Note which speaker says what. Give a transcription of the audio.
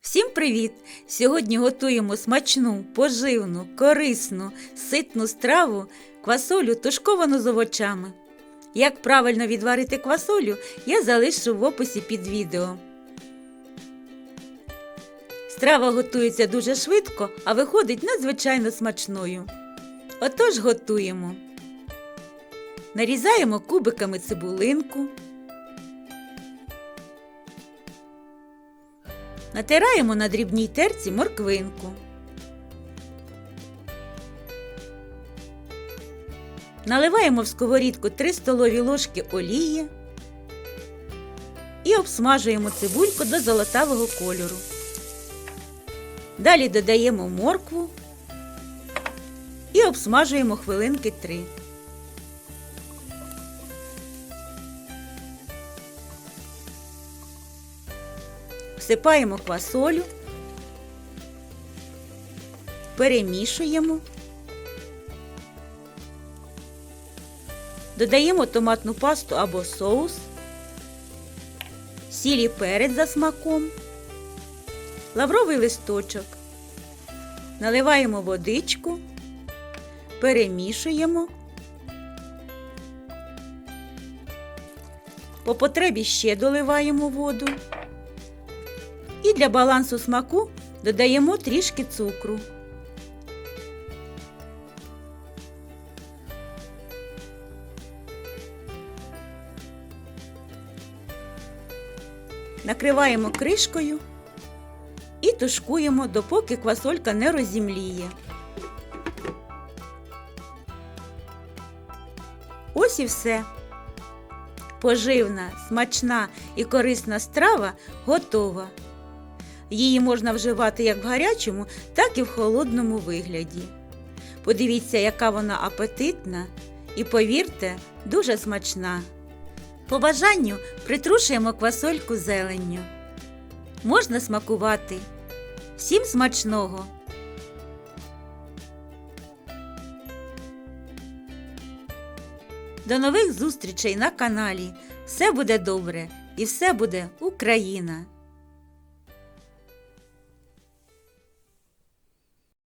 Speaker 1: Всім привіт! Сьогодні готуємо смачну, поживну, корисну, ситну страву квасолю тушковану з овочами. Як правильно відварити квасолю, я залишу в описі під відео. Страва готується дуже швидко, а виходить надзвичайно смачною. Отож готуємо. Нарізаємо кубиками цибулинку. Натираємо на дрібній терці морквинку. Наливаємо в сковорідку 3 столові ложки олії і обсмажуємо цибульку до золотавого кольору. Далі додаємо моркву і обсмажуємо хвилинки 3. Всипаємо квасолю, перемішуємо, додаємо томатну пасту або соус, сіль і перець за смаком, лавровий листочок, наливаємо водичку, перемішуємо. По потребі ще доливаємо воду. І для балансу смаку додаємо трішки цукру. Накриваємо кришкою і тушкуємо, допоки квасолька не розімліє. Ось і все. Поживна, смачна і корисна страва готова. Її можна вживати як в гарячому, так і в холодному вигляді. Подивіться, яка вона апетитна, і повірте, дуже смачна. По бажанню притрушуємо квасольку зеленню. Можна смакувати. Всім смачного! До нових зустрічей на каналі. Все буде добре і все буде Україна!